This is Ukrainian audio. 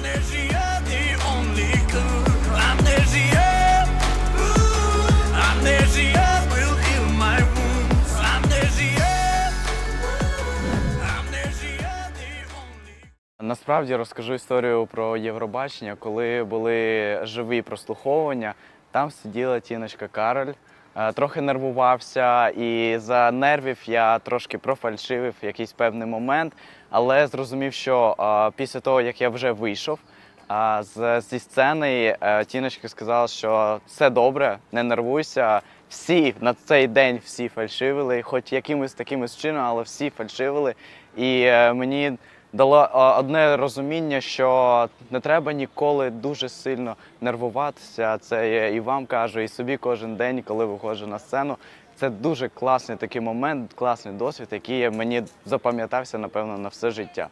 Amnesia, the only clue. Amnesia, ooh. Насправді розкажу історію про Євробачення, коли були живі прослуховування. Там сиділа тіночка Кароль. Е, Трохи нервувався, і за нервів я трошки профальшивив якийсь певний момент, але зрозумів, що е, після того, як я вже вийшов е, зі сцени, тіночка сказала, що все добре, не нервуйся. Всі на цей день всі фальшивили, хоч якимось таким чином, але всі фальшивили. І мені дало е, одне розуміння, що не треба ніколи дуже сильно нервуватися. Це я і вам кажу, і собі кожен день, коли виходжу на сцену. Це дуже класний такий момент, класний досвід, який мені запам'ятався, напевно, на все життя.